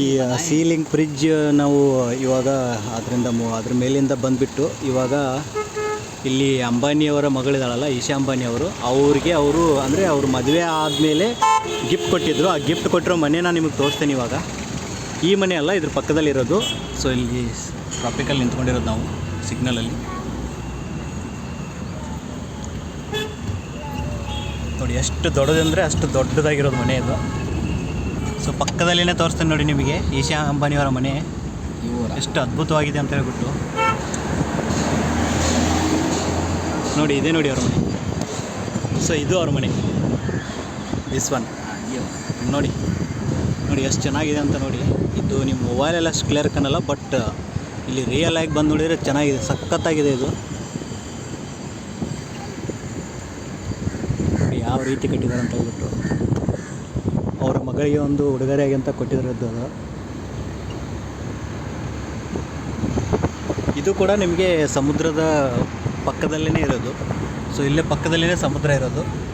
ಈ ceiling fridge ನಾವು ಇವಾಗ ಅದರಿಂದ ಅದ್ರ ಮೇಲಿಂದ ಬಂದುಬಿಟ್ಟು ಇವಾಗ ಇಲ್ಲಿ ಅಂಬಾನಿಯವರ ಮಗಳಿದಾಳಲ್ಲ ಈಶಾ ಅಂಬಾನಿ ಅವರು ಅವ್ರಿಗೆ ಅವರು ಅಂದರೆ ಅವ್ರ ಮದುವೆ ಆದಮೇಲೆ ಗಿಫ್ಟ್ ಕೊಟ್ಟಿದ್ರು. ಆ ಗಿಫ್ಟ್ ಕೊಟ್ಟಿರೋ ಮನೇನ ನಿಮಗೆ ತೋರಿಸ್ತೇನೆ ಇವಾಗ. ಈ ಮನೆ ಅಲ್ಲ ಇದ್ರ ಪಕ್ಕದಲ್ಲಿರೋದು. ಸೊ ಇಲ್ಲಿ ಟ್ರಾಫಿಕಲ್ಲಿ ನಿಂತ್ಕೊಂಡಿರೋದು ನಾವು ಸಿಗ್ನಲಲ್ಲಿ ನೋಡಿ ಎಷ್ಟು ದೊಡ್ಡದಂದರೆ ಅಷ್ಟು ದೊಡ್ಡದಾಗಿರೋದು ಮನೆ ಇದು. ಸೊ ಪಕ್ಕದಲ್ಲೇ ತೋರಿಸ್ತೇನೆ ನೋಡಿ ನಿಮಗೆ. ಈಶಾ ಅಂಬಾನಿಯವರ ಮನೆ. ಎಷ್ಟು ಅದ್ಭುತವಾಗಿದೆ ಅಂತ ಹೇಳ್ಬಿಟ್ಟು. ನೋಡಿ ಇದೆ ನೋಡಿ ಅವ್ರ ಮನೆ. ಸೊ ಇದು ಅವ್ರ ಮನೆ. ದಿಸ್ ಒನ್ ನೋಡಿ. ನೋಡಿ ಎಷ್ಟು ಚೆನ್ನಾಗಿದೆ ಅಂತ ನೋಡಿ. ಇದು ನಿಮ್ಮ ಮೊಬೈಲೆಲ್ಲ ಅಷ್ಟು ಕ್ಲಿಯರ್ ಕಾಣಲ್ಲ ಬಟ್ ಇಲ್ಲಿ ರಿಯಲ್ ಆಗಿ ಬಂದು ನೋಡಿದರೆ ಚೆನ್ನಾಗಿದೆ ಸಖತ್ತಾಗಿದೆ ಇದು. ನೋಡಿ ಯಾವ ರೀತಿ ಕಟ್ಟಿದ್ದಾರೆ ಅಂತ ಹೇಳ್ಬಿಟ್ಟು. ಅವರ ಮಗಳಿಗೆ ಒಂದು ಉಡುಗೊರೆಯಾಗಿ ಅಂತ ಕೊಟ್ಟಿರೋದು ಅದು. ಇದು ಕೂಡ ನಿಮಗೆ ಸಮುದ್ರದ ಪಕ್ಕದಲ್ಲೇ ಇರೋದು. ಸೊ ಇಲ್ಲೇ ಪಕ್ಕದಲ್ಲೇ ಸಮುದ್ರ ಇರೋದು.